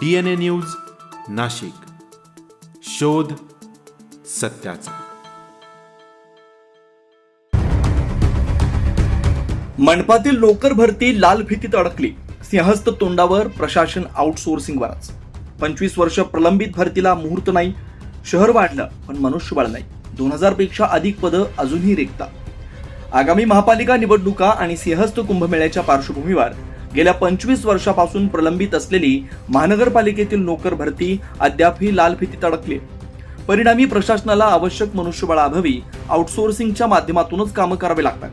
D N A news Nashik. शोध सत्याचा. मंडपातील नोकर भरती लाल भीतीत अडकली. सिंहस्थ तोंडावर प्रशासन आउटसोर्सिंगवरच. पंचवीस वर्ष प्रलंबित भरतीला मुहूर्त नाही. शहर वाढलं पण मनुष्यबळ नाही. दोन हजारपेक्षा अधिक पदं अजूनही रिक्त आगामी महापालिका निवडणुका आणि सिंहस्थ कुंभमेळ्याच्या पार्श्वभूमीवर गेल्या पंचवीस वर्षापासून प्रलंबित असलेली महानगरपालिकेतील नोकर भरती अद्यापही लाल फितीत अडकली परिणामी प्रशासनाला आवश्यक मनुष्यबळाअभावी आउटसोर्सिंगच्या माध्यमातूनच कामं करावी लागतात.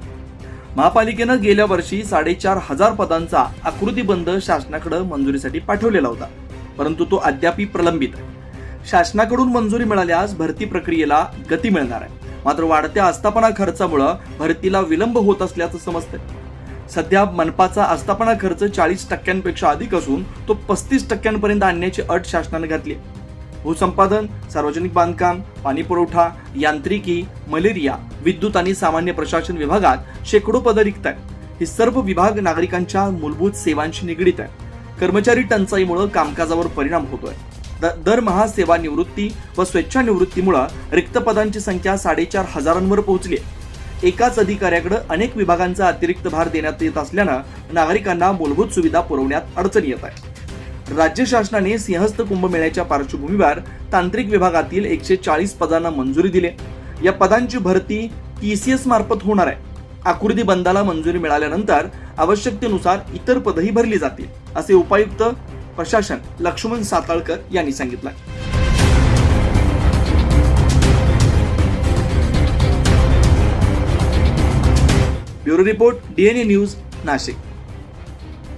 महापालिकेनं गेल्या वर्षी साडेचार हजार पदांचा आकृतीबंध शासनाकडे मंजुरीसाठी पाठवलेला होता परंतु तो अद्यापी प्रलंबित आहे. शासनाकडून मंजुरी मिळाल्यास भरती प्रक्रियेला गती मिळणार आहे. मात्र वाढत्या आस्थापना खर्चामुळं भरतीला विलंब होत असल्याचं समजतंय. सध्या मनपाचा आस्थापना खर्च चाळीस टक्क्यांपेक्षा अधिक असून तो पस्तीस टक्क्यांपर्यंत आणण्याची अट शासनाने घातली भूसंपादन सार्वजनिक बांधकाम पाणीपुरवठा यांत्रिकी मलेरिया विद्युत आणि सामान्य प्रशासन विभागात शेकडो पदं रिक्त आहेत. हे सर्व विभाग नागरिकांच्या मूलभूत सेवांशी निगडीत आहे कर्मचारी टंचाईमुळे कामकाजावर परिणाम होतोय. द- दरमहा सेवानिवृत्ती व स्वेच्छानिवृत्तीमुळे रिक्त पदांची संख्या साडेचार हजारांवर पोहोचली आहे. एकाच अधिकाऱ्याकडे अनेक विभागांचा अतिरिक्त भार देण्यात येत असल्यानं नागरिकांना मूलभूत सुविधा पुरवण्यात अडचण येत आहे. राज्य शासनाने सिंहस्थ कुंभमेळ्याच्या पार्श्वभूमीवर तांत्रिक विभागातील एकशे चाळीस पदांना मंजुरी दिली. या पदांची भरती ई सी एस मार्फत होणार आहे. आकृती बंदाला मंजुरी मिळाल्यानंतर आवश्यकतेनुसार इतर पदही भरली जातील असे उपायुक्त प्रशासन लक्ष्मण साताळकर यांनी सांगितलं. Bureau report DNA news Nashik